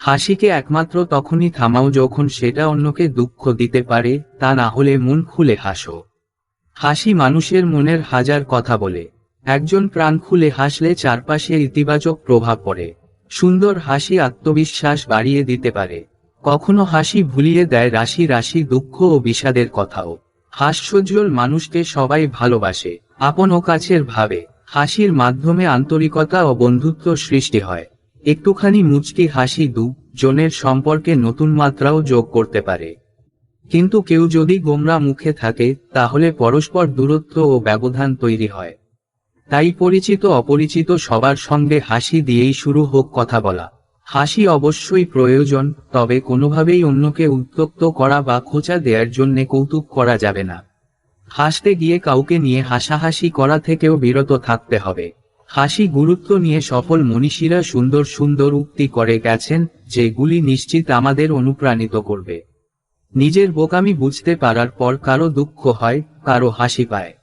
হাসিকে একমাত্র তখনই থামাও যখন সেটা অন্যকে দুঃখ দিতে পারে, তা না হলে মন খুলে হাসো। হাসি মানুষের মনের হাজার কথা বলে। একজন প্রাণ খুলে হাসলে চারপাশে ইতিবাচক প্রভাব পড়ে। সুন্দর হাসি আত্মবিশ্বাস বাড়িয়ে দিতে পারে। কখনো হাসি ভুলিয়ে দেয় রাশি রাশি দুঃখ ও বিষাদের কথাও। হাস্যোজ্জ্বল মানুষকে সবাই ভালোবাসে, আপন ও কাছের ভাবে। হাসির মাধ্যমে আন্তরিকতা ও বন্ধুত্ব সৃষ্টি হয়। একটুখানি মুচকি হাসি দু, জনের সম্পর্কে নতুন মাত্রাও যোগ করতে পারে। কিন্তু কেউ যদি গোমরা মুখে থাকে, তাহলে পরস্পর দূরত্ব ও ব্যবধান তৈরি হয়। তাই পরিচিত অপরিচিত সবার সঙ্গে হাসি দিয়েই শুরু হোক কথা বলা। হাসি অবশ্যই প্রয়োজন, তবে কোনোভাবেই অন্যকে উত্তক্ত করা বা খোঁচা দেওয়ার জন্যে কৌতুক করা যাবে না। হাসতে গিয়ে কাউকে নিয়ে হাসাহাসি করা থেকেও বিরত থাকতে হবে। হাসি গুরুত্ব নিয়ে সফল মনীষীরা সুন্দর সুন্দর উক্তি করে গেছেন, যেগুলি নিশ্চিত আমাদের অনুপ্রাণিত করবে। নিজের বোকামি বুঝতে পারার পর কারও দুঃখ হয়, কারও হাসি পায়।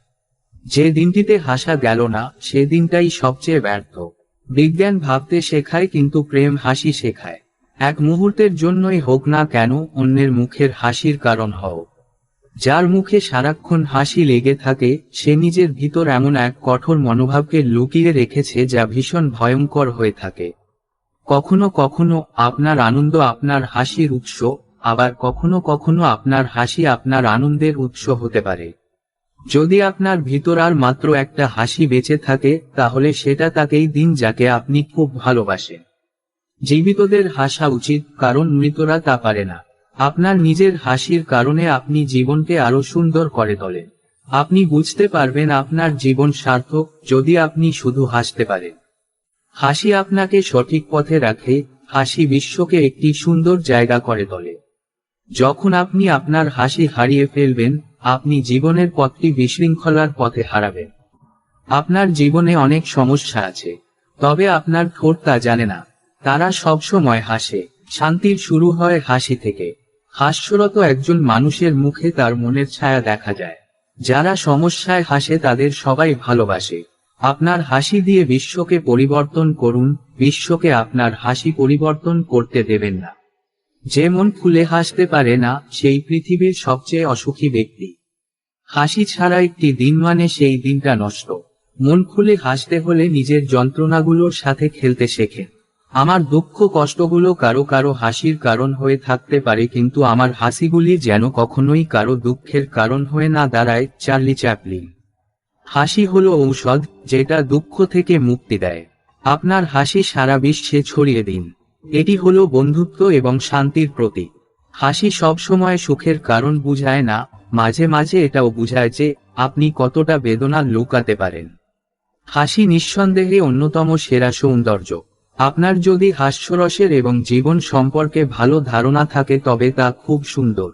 যে দিনটিতে হাসা গেল না, সে দিনটাই সবচেয়ে ব্যর্থ। বিজ্ঞান ভাবতে শেখায় কিন্তু প্রেম হাসি শেখায়। এক মুহূর্তের জন্যই হোক না কেন, অন্যের মুখের হাসির কারণ হও। যার মুখে সারাক্ষণ হাসি লেগে থাকে, সে নিজের ভিতর এমন এক কঠোর মনোভাবকে লুকিয়ে রেখেছে যা ভীষণ ভয়ঙ্কর হয়ে থাকে। কখনো কখনো আপনার আনন্দ আপনার হাসির উৎস, আবার কখনো কখনো আপনার হাসি আপনার আনন্দের উৎস হতে পারে। যদি আপনার ভিতর আর মাত্র একটা হাসি বেঁচে থাকে, তাহলে সেটা তাকেই দিন যাকে আপনি খুব ভালোবাসেন। জীবিতদের হাসা উচিত, কারণ মৃতরা তা পারে না। আপনার নিজের হাসির কারণে আপনি জীবনকে আরও সুন্দর করে তোলেন। আপনি বুঝতে পারবেন আপনার জীবন সার্থক যদি আপনি শুধু হাসতে পারেন। হাসি আপনাকে সঠিক পথে রাখে, হাসি বিশ্বকে একটি সুন্দর জায়গা করে তোলে। যখন আপনি আপনার হাসি হারিয়ে ফেলবেন, আপনি জীবনের পথটি বিশৃঙ্খলার পথে হারাবেন। আপনার জীবনে অনেক সমস্যা আছে, তবে আপনার ঠোঁট তা জানে না। তারা সব সময় হাসে, শান্তির শুরু হয় হাসি থেকে। হাস্যরত একজন মানুষের মুখে তার মনের ছায়া দেখা যায়। যারা সমস্যায় হাসে তাদের সবাই ভালোবাসে। আপনার হাসি দিয়ে বিশ্বকে পরিবর্তন করুন, বিশ্বকে আপনার হাসি পরিবর্তন করতে দেবেন না। যে মন খুলে হাসতে পারে না, সেই পৃথিবীর সবচেয়ে অসুখী ব্যক্তি। হাসি ছাড়া একটি দিন মানে সেই দিনটা নষ্ট। মন খুলে হাসতে হলে নিজের যন্ত্রণাগুলোর সাথে খেলতে শেখেন। আমার দুঃখ কষ্টগুলো কারও কারও হাসির কারণ হয়ে থাকতে পারে কিন্তু আমার হাসিগুলি যেন কখনোই কারও দুঃখের কারণ হয়ে না দাঁড়ায়, চার্লি চ্যাপলিন। হাসি হলো ঔষধ, যেটা দুঃখ থেকে মুক্তি দেয়। আপনার হাসি সারা বিশ্বে ছড়িয়ে দিন। এটি হলো বন্ধুত্ব এবং শান্তির প্রতীক। হাসি সব সময় সুখের কারণ বুঝায় না, মাঝে মাঝে এটাও বুঝায় যে, আপনি কতটা বেদনা লুকাতে পারেন। হাসি নিঃসন্দেহে অন্যতম সেরা সৌন্দর্য। আপনার যদি হাস্যরসের এবং জীবন সম্পর্কে ভালো ধারণা থাকে তবে তা খুব সুন্দর।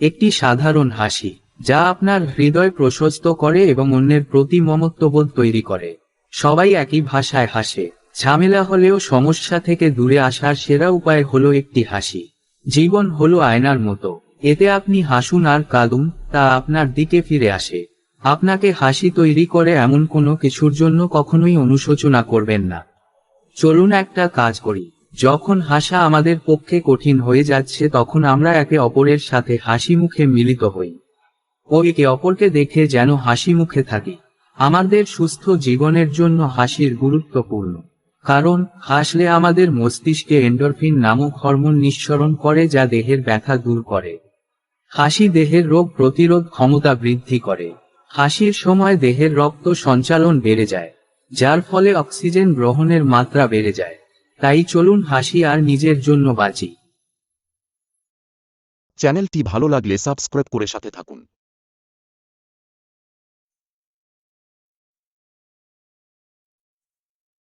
একটি সাধারণ হাসি, যা আপনার হৃদয় প্রশস্ত করে এবং অন্যের প্রতি মমত্ববোধ তৈরি করে। সবাই একই ভাষায় হাসে, ঝামেলা হলেও সমস্যা থেকে দূরে আসার সেরা উপায় হলো একটি হাসি। জীবন হলো আয়নার মতো, এতে আপনি হাসুন আর কাঁদুন, তা আপনার দিকে ফিরে আসে। আপনাকে হাসি তৈরি করে এমন কোনো কিছুর জন্য কখনোই অনুশোচনা করবেন না। চলুন একটা কাজ করি। যখন হাসা আমাদের পক্ষে কঠিন হয়ে যাচ্ছে, তখন আমরা একে অপরের সাথে হাসি মুখে মিলিত হই। ও একে অপরকে দেখে যেন হাসি মুখে থাকি। আমাদের সুস্থ জীবনের জন্য হাসির গুরুত্বপূর্ণ। কারণ, হাসলে আমাদের মস্তিষ্কে এন্ডরফিন নামক হরমোন নিঃসরণ করে যা দেহের ব্যথা দূর করে। হাসি দেহের রোগ প্রতিরোধ ক্ষমতা বৃদ্ধি করে। হাসির সময় দেহের রক্ত সঞ্চালন বেড়ে যায়। যার ফলে অক্সিজেন গ্রহণের মাত্রা বেড়ে যায়। তাই চলুন হাসি আর নিজের জন্য বাঁচি চ্যানেলটি ভালো লাগলে সাবস্ক্রাইব করে সাথে থাকুন।